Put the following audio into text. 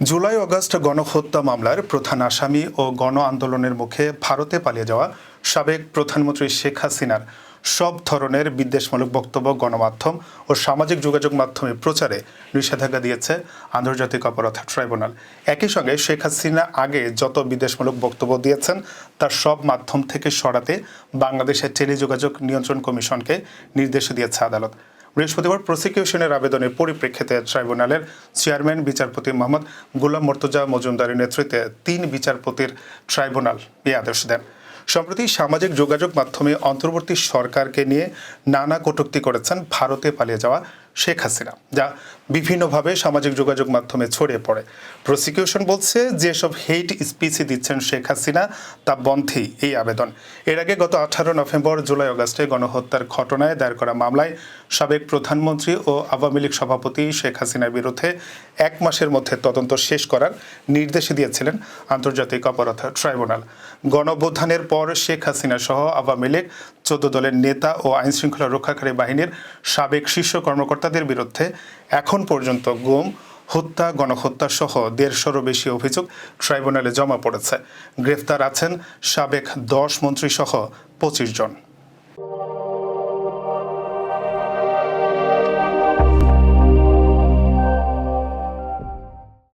July, August গণহত্যা মামলার প্রধান আসামি ও গণ আন্দোলনের মুখে ভারতে পালিয়ে যাওয়া সাবেক প্রধানমন্ত্রী শেখ হাসিনার সব ধরনের বিদ্বেষমূলক বক্তব্য গণমাধ্যম ও সামাজিক যোগাযোগ মাধ্যমে প্রচারে নিষেধাজ্ঞা দিয়েছে আন্তর্জাতিক অপরাধ ট্রাইব্যুনাল। একই সঙ্গে শেখ হাসিনা আগে যত বিদ্বেষমূলক বক্তব্য দিয়েছেন, তার সব মাধ্যম থেকে সরাতে বাংলাদেশের টেলিযোগাযোগ নিয়ন্ত্রণ কমিশনকে নির্দেশ দিয়েছে আদালত। বৃহস্পতিবার প্রসিকিউশনের আবেদনের পরিপ্রেক্ষিতে ট্রাইব্যুনালের চেয়ারম্যান, বিচারপতি মোহাম্মদ গোলাম মর্তুজা মজুমদারের নেতৃত্বে তিন বিচারপতির ট্রাইব্যুনাল এই আদেশ দেন। সম্প্রতি সামাজিক যোগাযোগ মাধ্যমে অন্তর্বর্তী সরকারকে নিয়ে নানা কটুক্তি করেছেন, ভারতে পালিয়ে যাওয়া শেখ হাসিনা, যা বিভিন্নভাবে সামাজিক যোগাযোগ মাধ্যমে ছড়িয়ে পড়ে। প্রসিকিউশন বলছে, যেসব হেইট স্পিচই দিচ্ছেন শেখ হাসিনা, তা বন্ধেই এই আবেদন। এর আগে গত আঠারো নভেম্বর, জুলাই, অগাস্টে গণহত্যার ঘটনায় দায়ের করা মামলায় সাবেক প্রধানমন্ত্রী ও আওয়ামী লীগ সভাপতি শেখ হাসিনার বিরুদ্ধে এক মাসের মধ্যে তদন্ত শেষ করার নির্দেশ দিয়েছিলেন আন্তর্জাতিক অপরাধ ট্রাইব্যুনাল। গণবোধানের পর শেখ হাসিনা সহ আওয়ামী লীগ, চোদ্দ দলের নেতা ও আইনশৃঙ্খলা রক্ষাকারী বাহিনীর সাবেক শীর্ষ কর্মকর্তাদের বিরুদ্ধে এখন পর্যন্ত গুম, হত্যা গণহত্যা সহ দেড়শোরও বেশি অভিযোগ ট্রাইব্যুনালে জমা পড়েছে। গ্রেফতার আছেন সাবেক দশ মন্ত্রী সহ পঁচিশ জন।